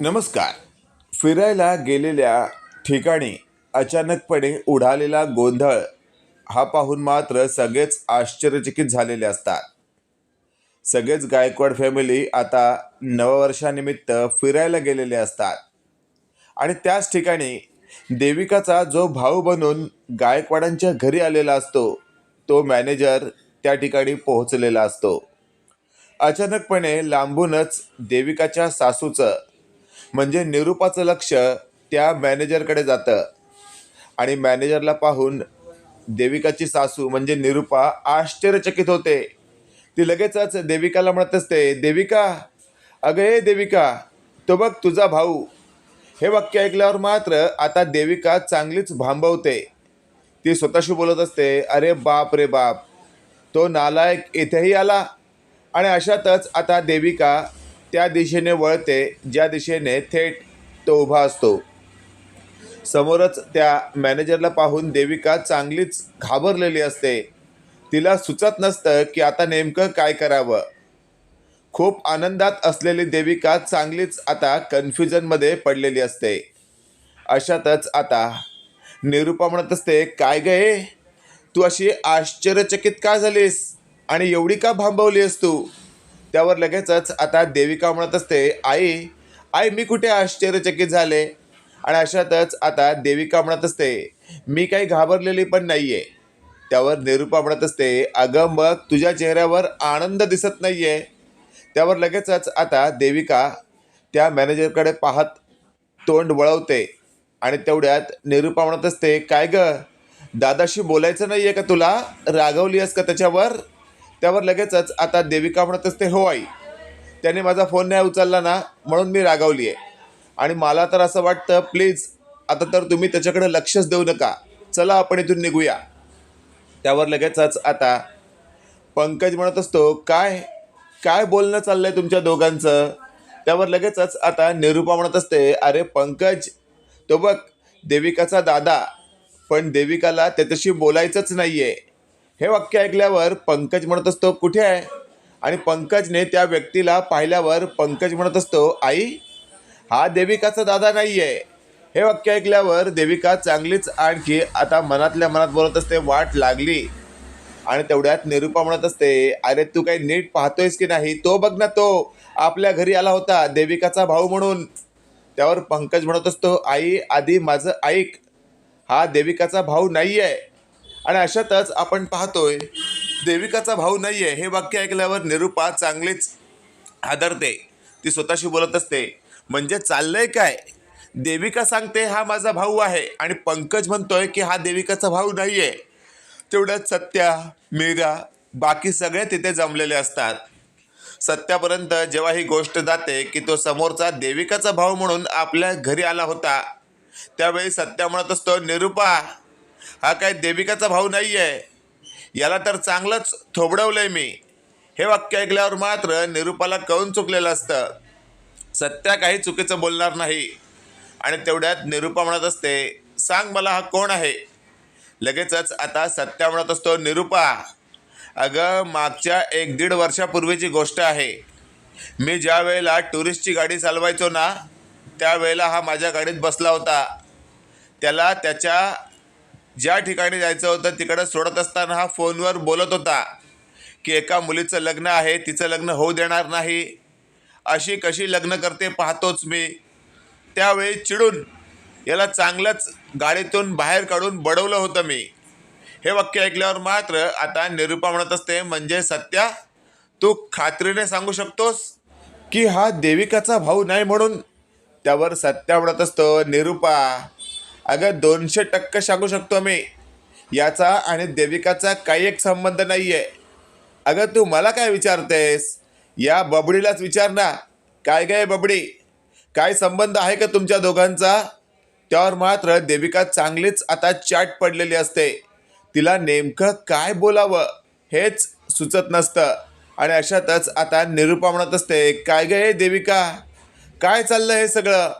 नमस्कार. फिरायला गेलेल्या ठिकाणी अचानकपणे उडालेला गोंधळ हा पाहून मात्र सगळेच आश्चर्यचकित झालेले असतात. सगळेच गायकवाड फॅमिली आता नववर्षानिमित्त फिरायला गेलेले असतात. आणि त्याच ठिकाणी देविकाचा जो भाऊ बनून गायकवाडांच्या घरी आलेला असतो तो मॅनेजर त्या ठिकाणी पोहोचलेला असतो. अचानकपणे लांबूनच देविकाच्या सासूचं म्हणजे निरूपाचं लक्ष त्या मॅनेजरकडे जातं. आणि मॅनेजरला पाहून देविकाची सासू म्हणजे निरूपा आश्चर्यचकित होते. ती लगेचच देविकाला म्हणत असते देविका अगं ए देविका तो बघ तुझा भाऊ. हे वाक्य ऐकल्यावर मात्र आता देविका चांगलीच भांबवते. ती स्वतःशी बोलत असते अरे बाप रे बाप तो नालायक इथेही आला. आणि अशातच आता देविका त्या दिशेने वळते ज्या दिशेने थेट तो उभा असतो. समोरच त्या मॅनेजरला पाहून देविका चांगलीच घाबरलेली असते. तिला सुचत नसतं की आता नेमकं काय करावं. खूप आनंदात असलेली देविका चांगलीच आता कन्फ्युजनमध्ये पडलेली असते. अशातच आता निरूपा म्हणत असते काय गे तू अशी आश्चर्यचकित का झालीस? आणि एवढी का भांबवली आहेस तू? त्यावर लगेचच आता देविका म्हणत असते आई आई मी कुठे आश्चर्यचकित झाले? आणि अशातच आता देविका म्हणत असते मी काही घाबरलेली पण नाही आहे त्यावर निरूपा म्हणत असते अगं मग तुझ्या चेहऱ्यावर आनंद दिसत नाही आहे त्यावर लगेचच आता देविका त्या मॅनेजरकडे पाहत तोंड वळवते. आणि तेवढ्यात निरूपा म्हणत असते काय ग? दादाशी बोलायचं नाही आहे का तुला? रागवली आहेस का त्याच्यावर? त्यावर लगेचच आता देविका म्हणत असते हो आई त्याने माझा फोन नाही उचलला ना म्हणून मी रागावली आहे आणि मला तर असं वाटतं प्लीज आता तर तुम्ही त्याच्याकडे लक्षच देऊ नका. चला आपण इथून निघूया. त्यावर लगेचच आता पंकज म्हणत असतो काय काय बोलणं चाललंय तुमच्या दोघांचं? त्यावर लगेचच आता निरूपा म्हणत असते अरे पंकज तो बघ देविकाचा दादा पण देविकाला त्याच्याशी बोलायचंच नाही आहे हे वाक्य ऐकल्यावर पंकज म्हणत असतो कुठे आहे? आणि पंकजने त्या व्यक्तीला पाहिल्यावर पंकज म्हणत असतो आई हा देविकाचा दादा नाही आहे हे वाक्य ऐकल्यावर देविका चांगलीच आणखी आता मनातल्या मनात बोलत असते वाट लागली. आणि तेवढ्यात निरूपा म्हणत असते अरे तू काही नीट पाहतोयस की नाही? तो बघ ना तो आपल्या घरी आला होता देविकाचा भाऊ म्हणून. त्यावर पंकज म्हणत असतो आई आधी माझं ऐक हा देविकाचा भाऊ नाही आहे आणि अशातच आपण पाहतोय देविकाचा भाऊ नाही आहे हे वाक्य ऐकल्यावर निरूपा चांगलीच हादरते. ती स्वतःशी बोलत असते म्हणजे चाललंय काय? देविका सांगते हा माझा भाऊ आहे. आणि पंकज म्हणतोय की हा देविकाचा भाऊ नाही आहे तेवढ्यात सत्या मीरा बाकी सगळे तिथे जमलेले असतात. सत्यापर्यंत जेव्हा ही गोष्ट जाते की तो समोरचा देविकाचा भाऊ म्हणून आपल्या घरी आला होता त्यावेळी सत्या म्हणत असतो निरूपा हा काय देविकाचा भाऊ नाही आहे याला तर चांगलंच थोबडवलंय मी. हे वाक्य ऐकल्यावर मात्र निरूपाला कळून चुकलेलं असतं. सत्या काही चुकीचं बोलणार नाही. आणि तेवढ्यात निरूपा म्हणत असते सांग मला हा कोण आहे? लगेचच आता सत्या म्हणत असतो निरूपा अगं मागच्या एक दीड वर्षापूर्वीची गोष्ट आहे. मी ज्या वेळेला टुरिस्टची गाडी चालवायचो ना त्यावेळेला हा माझ्या गाडीत बसला होता. त्याला त्याच्या ज्या ठिकाणी जायचं होतं तिकडं सोडत असताना हा फोनवर बोलत होता की एका मुलीचं लग्न आहे तिचं लग्न होऊ देणार नाही. अशी कशी लग्न करते पाहतोच मी. त्यावेळी चिडून याला चांगलंच गाडीतून बाहेर काढून बडवलं होतं मी. हे वाक्य ऐकल्यावर मात्र आता निरूपा म्हणत असते म्हणजे सत्या तू खात्रीने सांगू शकतोस की हा देविकाचा भाऊ नाही म्हणून? त्यावर सत्या म्हणत असतो निरूपा अगं दोनशे टक्के सांगू शकतो मी याचा आणि देविकाचा काही एक संबंध नाही आहे अगं तू मला काय विचारतेस? या बबडीलाच विचार ना. काय काय बबडी? काय संबंध आहे का तुमच्या दोघांचा? त्यावर मात्र देविका चांगलीच आता चाट पडलेली असते. तिला नेमकं काय बोलावं हेच सुचत नसतं. आणि अशातच आता निरूपा म्हणत असते काय गे हे देविका? काय चाललं हे सगळं?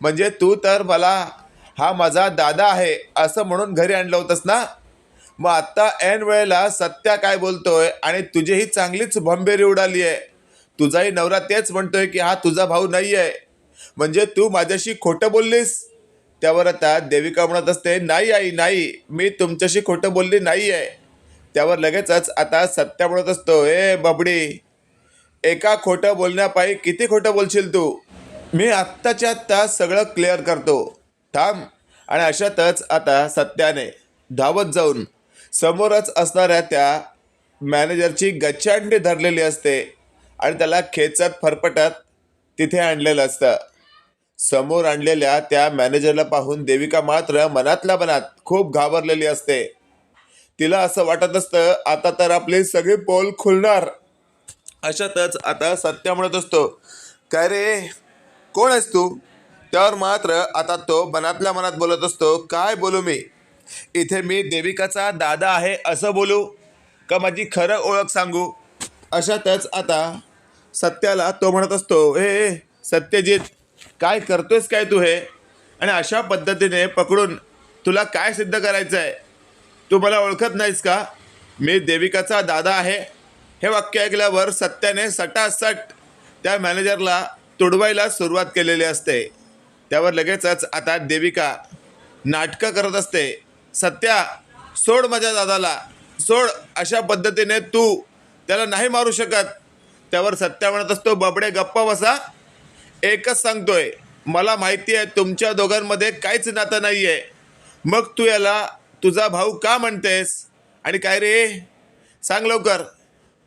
म्हणजे तू तर मला हा माझा दादा आहे असं म्हणून घरी आणलं होतंस ना? मग आत्ता ऐन वेळेला सत्या काय बोलतोय आणि तुझी ही चांगलीच भंबेरी उडाली आहे. तुझाही नवरा तेच म्हणतोय की हा तुझा भाऊ नाही आहे म्हणजे तू माझ्याशी खोटं बोललीस? त्यावर आता देविका म्हणत असते नाही आई नाही मी तुमच्याशी खोटं बोलली नाही आहे त्यावर लगेचच आता सत्या म्हणत असतो ए बबडी एका खोटं बोलण्यापायी किती खोटं बोलशील तू? मी आत्ताच्या आत्ता सगळं क्लिअर करतो. थांब. आणि अशातच आता सत्याने धावत जाऊन समोरच असणाऱ्या त्या मॅनेजरची गच्चांडी धरलेली असते आणि त्याला खेचत फरफटत तिथे आणलेलं असतं. समोर आणलेल्या त्या मॅनेजरला पाहून देविका मात्र मनातल्या मनात खूप घाबरलेली असते. तिला असं वाटत असतं आता तर आपली सगळी पोल खुलणार. अशातच आता सत्या म्हणत असतो काय रे? कोण आहेस तू? त्यावर मात्र आता तो मनातल्या मनात बोलत असतो काय बोलू मी? इथे मी देविकाचा दादा आहे असं बोलू? का माझी खरं ओळख सांगू? अशातच आता सत्याला तो म्हणत असतो हे सत्यजित काय करतोयस काय तू हे? आणि अशा पद्धतीने पकडून तुला काय सिद्ध करायचं आहे तू मला ओळखत नाहीस का? मी देविकाचा दादा आहे. हे वाक्य ऐकल्यावर सत्याने सटासट त्या मॅनेजरला तुडवायला सुरुवात केलेली असते. त्यावर लगेचच आता देविका नाटकं करत असते. सत्या सोड माझ्या दादाला. सोड अशा पद्धतीने तू त्याला नाही मारू शकत. त्यावर सत्या म्हणत असतो बबडे गप्पा बसा. एकच सांगतोय मला माहिती आहे तुमच्या दोघांमध्ये काहीच नातं नाही आहे मग तू याला तुझा भाऊ का म्हणतेस? आणि काय रे? सांग लवकर.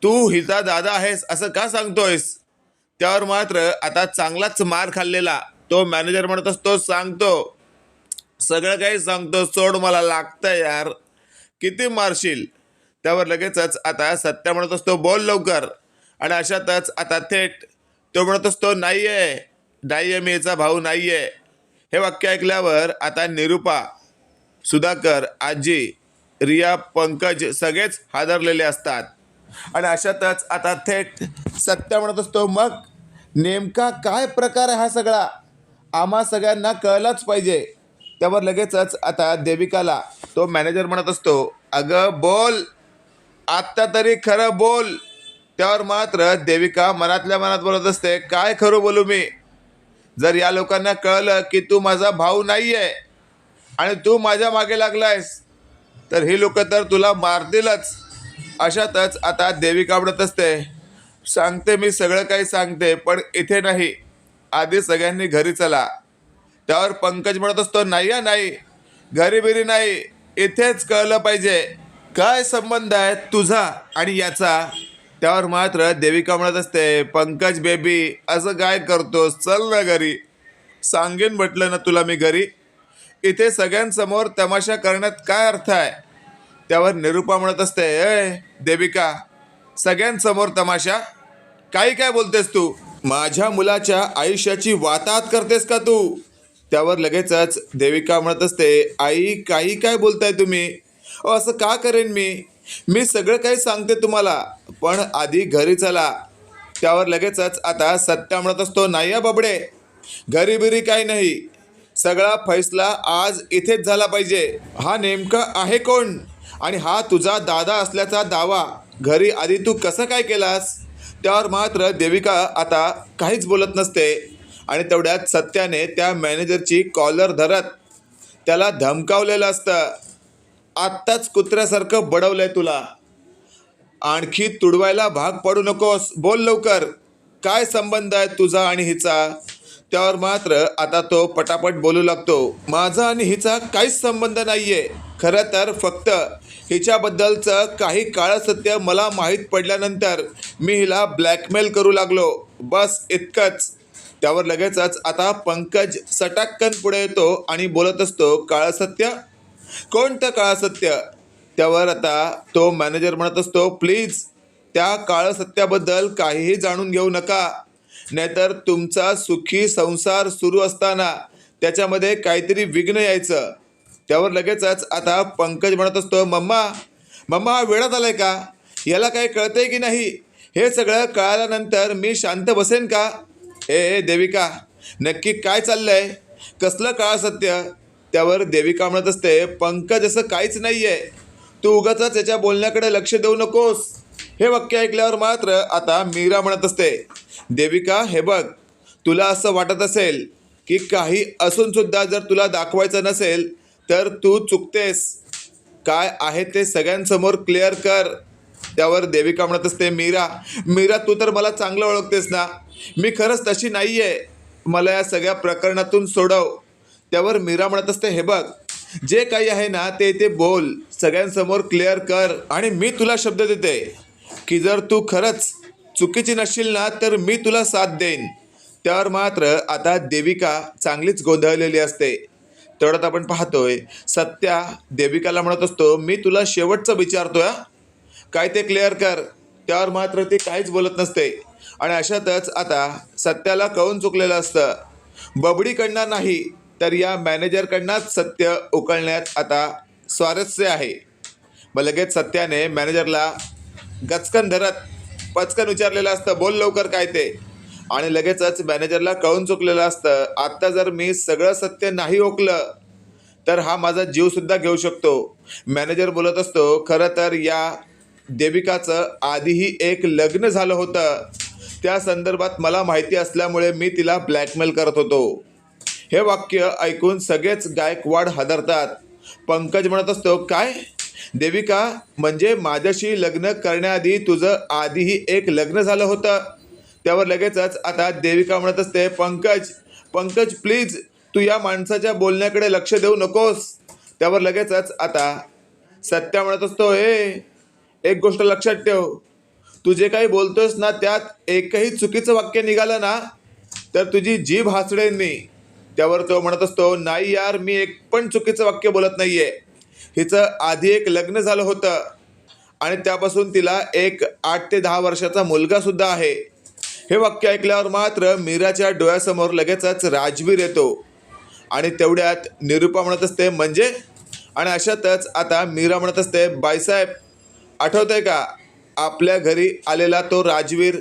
तू हिचा दादा आहेस असं का सांगतोयस? त्यावर मात्र आता चांगलाच मार खाल्लेला. तो मॅनेजर म्हणत असतो सांगतो. सगळं काही सांगतो. सोड मला लागतं यार. किती मारशील? त्यावर लगेचच आता सत्या म्हणत असतो बोल लवकर. आणि अशातच आता थेट तो म्हणत असतो नाही आहे नाही आहे मी याचा भाऊ नाही आहे हे वाक्य ऐकल्यावर आता निरुपा सुधाकर आजी रिया पंकज सगळेच हादरलेले असतात. आणि अशातच आता थेट सत्या म्हणत असतो मग नेमका काय प्रकार आहे हा सगळा? आम्हा सगळ्यांना कळलाच पाहिजे. त्यावर लगेचच आता देविकाला तो मॅनेजर म्हणत असतो अगं बोल. आत्ता तरी खरं बोल. त्यावर मात्र देविका मनातल्या मनात बोलत असते काय खरं बोलू मी? जर या लोकांना कळलं की तू माझा भाऊ नाही आहे आणि तू माझ्या मागे लागलायस तर ही लोक तर तुला मारतीलच. अशातच आता देविका म्हणत असते सांगते मी सगळं काही सांगते पण इथे नाही. आधी सगळ्यांनी घरी चला. त्यावर पंकज म्हणत असतो नाही या नाही. घरी बिरी नाही. इथेच कळलं पाहिजे. काय संबंध आहे तुझा आणि याचा? त्यावर मात्र देविका म्हणत असते पंकज बेबी असं काय करतोस? चल ना घरी. सांगेन म्हटलं ना तुला मी घरी. इथे सगळ्यांसमोर तमाशा करण्यात काय अर्थ आहे? त्यावर निरुपा म्हणत असते ए देविका सगळ्यांसमोर तमाशा? काही काय बोलतेस तू? माझ्या मुलाच्या आयुष्याची वाताहत करतेस का तू? त्यावर लगेचच देविका म्हणत असते आई काही काय बोलताय तुम्ही? अहो असं का करेन मी? मी सगळं काही सांगते तुम्हाला पण आधी घरी चला. त्यावर लगेचच आता सत्या म्हणत असतो नाही हा बाबडे घरी बिरी काही नाही. सगळा फैसला आज इथेच झाला पाहिजे. हा नेमका आहे कोण? आणि हा तुझा दादा असल्याचा दावा. घरी आधी तू कसं काय केलास? त्यावर मात्र देविका आता काहीच बोलत नसते. आणि तेवढ्यात सत्याने त्या मॅनेजरची कॉलर धरत त्याला धमकावलेलं असतं. आत्ताच कुत्र्यासारखं बडवलंय तुला. आणखी तुडवायला भाग पडू नकोस. बोल लवकर. काय संबंध आहे तुझा आणि हिचा? त्यावर मात्र आता तो पटापट बोलू लागतो. माझा आणि हिचा काहीच संबंध नाहीये. खरं तर फक्त हिच्याबद्दलचं काही काळं सत्य मला माहीत पडल्यानंतर मी हिला ब्लॅकमेल करू लागलो. बस इतकंच. त्यावर लगेचच आता पंकज सटाक्कन पुढे येतो आणि बोलत असतो काळं सत्य? कोणतं काळं सत्य? त्यावर आता तो मॅनेजर म्हणत असतो प्लीज त्या काळं सत्याबद्दल काहीही जाणून घेऊ नका. नाहीतर तुमचा सुखी संसार सुरू असताना त्याच्यामध्ये काहीतरी विघ्न यायचं. त्यावर लगेचच आता पंकज म्हणत असतो मम्मा मम्मा हा वेळात आलाय का? याला काही कळतंय की नाही? हे सगळं कळाल्यानंतर मी शांत बसेन का? ए देविका नक्की काय चाललंय? कसलं काळ सत्य? त्यावर देविका म्हणत असते पंकज असं काहीच नाही आहे तू उगाच त्याच्या बोलण्याकडे लक्ष देऊ नकोस. हे वाक्य ऐकल्यावर मात्र आता मीरा म्हणत असते देविका हे बघ तुला असं वाटत असेल की काही असून सुद्धा जर तुला दाखवायचं नसेल तर तू चुकतेस. काय आहे ते सगळ्यांसमोर क्लिअर कर. त्यावर देविका म्हणत असते मीरा मीरा तू तर मला चांगलं ओळखतेस ना? मी खरंच तशी नाही आहे मला या सगळ्या प्रकरणातून सोडव. त्यावर मीरा म्हणत असते हे बघ जे काही आहे ना ते ते बोल. सगळ्यांसमोर क्लिअर कर आणि मी तुला शब्द देते. की जर तू खरंच चुकीची नसशील ना तर मी तुला साथ देईन. त्यावर मात्र आता देविका चांगलीच गोंधळलेली असते. तेवढ्यात आपण पाहतोय सत्या देविकाला म्हणत असतो मी तुला शेवटचं विचारतोय काय ते क्लिअर कर. त्यावर मात्र ते काहीच बोलत नसते. आणि अशातच आता सत्याला कळून चुकलेलं असतं. बबडीकडनं नाही तर या मॅनेजरकडनंच सत्य उकळण्यात आता स्वारस्य आहे. मग लगेच सत्याने मॅनेजरला गचकन धरत पचकन विचारलेलं असतं बोल लवकर काय ते. आणि लगेचच मॅनेजरला कळून चुकलेलं असतं आत्ता जर मी सगळं सत्य नाही ओकलं तर हा माझा जीवसुद्धा घेऊ शकतो. मॅनेजर बोलत असतो खरं तर या देविकाचं आधीही एक लग्न झालं होतं. त्या संदर्भात मला माहिती असल्यामुळे मी तिला ब्लॅकमेल करत होतो. हे वाक्य ऐकून सगळेच गायकवाड हादरतात. पंकज म्हणत असतो काय? देविका म्हणजे माझ्याशी लग्न करण्याआधी तुझं आधीही एक लग्न झालं होतं. त्यावर लगेचच आता देविका म्हणत असते पंकज पंकज प्लीज तू या माणसाच्या बोलण्याकडे लक्ष देऊ नकोस. त्यावर लगेचच आता सत्या म्हणत असतो हे एक गोष्ट लक्षात ठेव. तू जे काही बोलतोस ना त्यात एकही चुकीचं वाक्य निघालं ना तर तुझी जीभ हासडेन मी. त्यावर तो म्हणत असतो नाही यार मी एक पण चुकीचं वाक्य बोलत नाहीये. हिचं आधी एक लग्न झालं होतं. आणि त्यापासून तिला एक आठ ते दहा वर्षाचा मुलगा सुद्धा आहे. हे वाक्य ऐकल्यावर मात्र मीराच्या डोळ्यासमोर लगेचच राजवीर येतो. आणि तेवढ्यात निरुपा म्हणत असते म्हणजे? आणि अशातच आता मीरा म्हणत असते बाईसाहेब आठवतंय का? आपल्या घरी आलेला तो राजवीर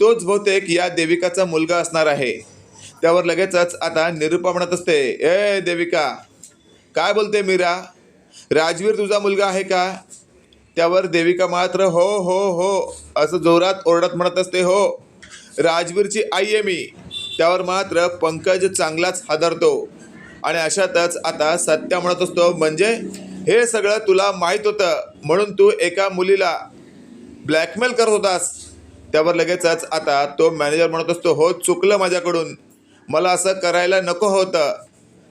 तोच बहुतेक या देविकाचा मुलगा असणार आहे. त्यावर लगेचच आता निरुपा म्हणत असते ए देविका काय बोलते मीरा? राजवीर तुझा मुलगा आहे का? त्यावर देविका मात्र हो हो हो असं जोरात ओरडत म्हणत असते हो. राजवीरची आई आहे मी. त्यावर मात्र पंकज चांगलाच हादरतो. आणि अशातच आता सत्या म्हणत असतो म्हणजे हे सगळं तुला माहीत होतं म्हणून तू एका मुलीला ब्लॅकमेल करत होतास. त्यावर लगेचच आता तो मॅनेजर म्हणत असतो हो चुकलं माझ्याकडून. मला असं करायला नको होतं.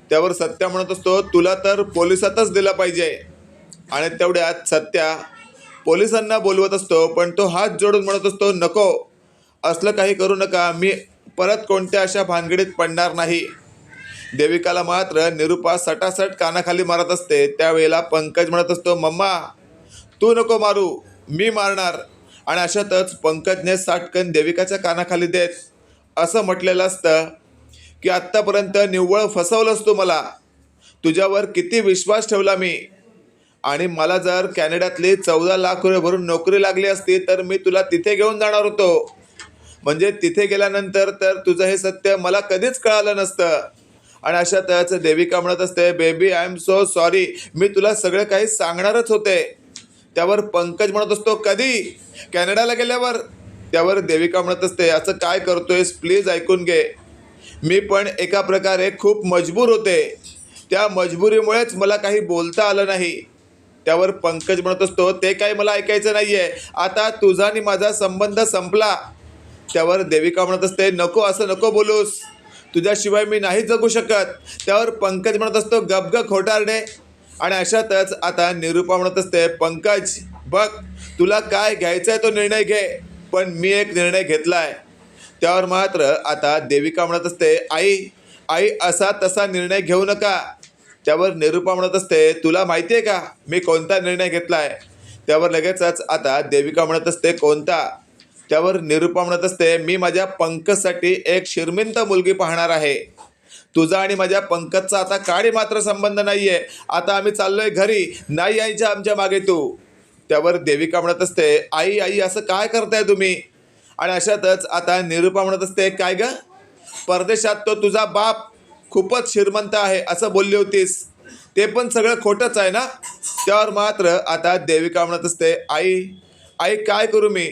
त्यावर सत्या म्हणत असतो तुला तर पोलिसातच दिलं पाहिजे. आणि तेवढ्यात सत्या पोलिसांना बोलवत असतो पण तो हात जोडून म्हणत असतो नको असलं काही करू नका मी परत कोणत्या अशा भानगडीत पडणार नाही. देविकाला मात्र निरुपा सटासट कानाखाली मारत असते. त्यावेळेला पंकज म्हणत असतो मम्मा तू नको मारू मी मारणार. आणि अशातच पंकजने साटकन देविकाच्या कानाखाली देत असं म्हटलेलं असतं की आत्तापर्यंत निव्वळ फसवलंस तू मला. तुझ्यावर किती विश्वास ठेवला मी. आणि मला जर कॅनडातली चौदा लाख रुपये भरून नोकरी लागली असती तर मी तुला तिथे घेऊन जाणार होतो. म्हणजे तिथे गेल्यानंतर तर तुझं हे सत्य मला कधीच कळालं नसतं. आणि अशातच देविका म्हणत असते baby I am so sorry मी तुला सगळं काही सांगणारच होते. त्यावर पंकज म्हणत असतो कधी? कॅनडाला गेल्यावर? त्यावर देविका म्हणत असते असं काय करतोयस? प्लीज ऐकून घे. मी पण एका प्रकारे खूप मजबूर होते. त्या मजबुरीमुळेच मला काही बोलता आलं नाही. त्यावर पंकज म्हणत असतो ते काही मला ऐकायचं नाही आहे आता तुझा आणि माझा संबंध संपला. त्यावर देविका म्हणत असते नको असं नको बोलूस. तुझ्याशिवाय मी नाही जगू शकत. त्यावर पंकज म्हणत असतो गबग खोटारडे. आणि अशातच आता निरुपा म्हणत असते पंकज बघ तुला काय घ्यायचा आहे तो निर्णय घे. पण मी एक निर्णय घेतला आहे त्यावर मात्र आता देविका म्हणत असते आई आई असा तसा निर्णय घेऊ नका. त्यावर निरूपा म्हणत असते तुला माहिती आहे का मी कोणता निर्णय घेतला आहे त्यावर लगेचच आता देविका म्हणत असते कोणता? त्यावर निरूपा म्हणत असते मी माझ्या पंकजसाठी एक शिरमिंत मुलगी पाहणार आहे. तुझा आणि माझ्या पंकजचा आता काळी मात्र संबंध नाही आहे आता आम्ही चाललोय घरी. नाही यायच्या आमच्या मागे तू. त्यावर देविका म्हणत असते आई आई असं काय करताय तुम्ही? आणि अशातच आता निरूपा म्हणत असते काय ग? परदेशात तो तुझा बाप खूपच श्रीमंत आहे असं बोलली होतीस. ते पण सगळं खोटंच आहे ना? त्यावर मात्र आता देविका म्हणत असते आई आई काय करू मी?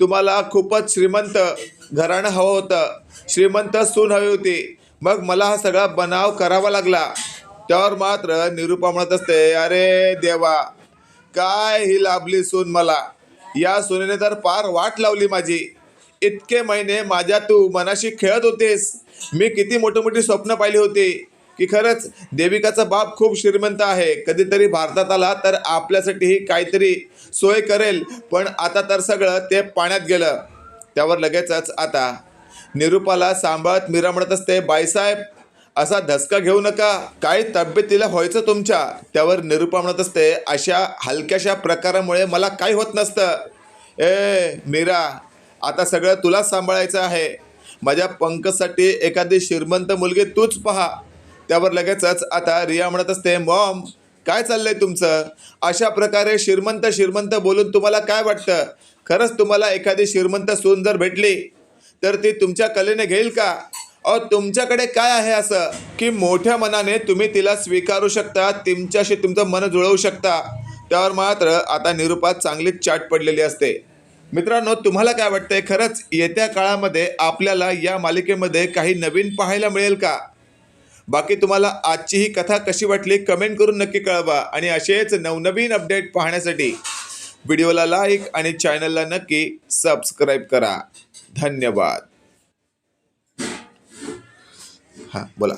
तुम्हाला खूपच श्रीमंत घराणं हवं होतं. श्रीमंत सून हवी होती. मग मला हा सगळा बनाव करावा लागला. त्यावर मात्र निरूपा म्हणत असते अरे देवा काय ही लाभली सून मला? या सुनेने तर पार वाट लावली माझी. इतके महिने माझ्या तू मनाशी खेळत होतेस. मी किती मोठी मोठी स्वप्न पाहिली होती. की खरंच देविकाचा बाप खूप श्रीमंत आहे. कधीतरी भारतात आला तर आपल्यासाठीही काहीतरी सोय करेल. पण आता तर सगळं ते पाण्यात गेलं. त्यावर लगेचच आता निरूपाला सांभाळत मीरा म्हणत असते बाईसाहेब असा धसका घेऊ नका. काही तब्येतीला व्हायचं तुमच्या. त्यावर निरूपा म्हणत असते अशा हलक्याशा प्रकारामुळे मला काही होत नसतं. ए मीरा आता सगळं तुलाच सांभाळायचं आहे. माझ्या पंकजसाठी एखादी श्रीमंत मुलगी तूच पहा. त्यावर लगेचच आता रिया म्हणत असते मॉम काय चाललंय तुमचं? अशा प्रकारे श्रीमंत श्रीमंत बोलून तुम्हाला काय वाटतं? खरंच तुम्हाला एखादी श्रीमंत सून जर भेटली तर ती तुमच्या कलेने घेईल का? अहो तुमच्याकडे काय आहे असं? की मोठ्या मनाने तुम्ही तिला स्वीकारू शकता तुमच्याशी तुमचं मन जुळवू शकता. त्यावर मात्र आता निरूपात चांगलीच चाट पडलेली असते. मित्रांनो तुम्हाला काय वाटतंय? खरंच येत्या काळामध्ये आपल्याला या मालिकेमध्ये काही नवीन पाहायला मिळेल का? बाकी तुम्हाला आजची ही कथा कशी वाटली कमेंट करून नक्की कळवा. आणि असेच नवनवीन अपडेट पाहण्यासाठी व्हिडिओला लाईक आणि चॅनलला नक्की सबस्क्राईब करा. धन्यवाद. हां बोला.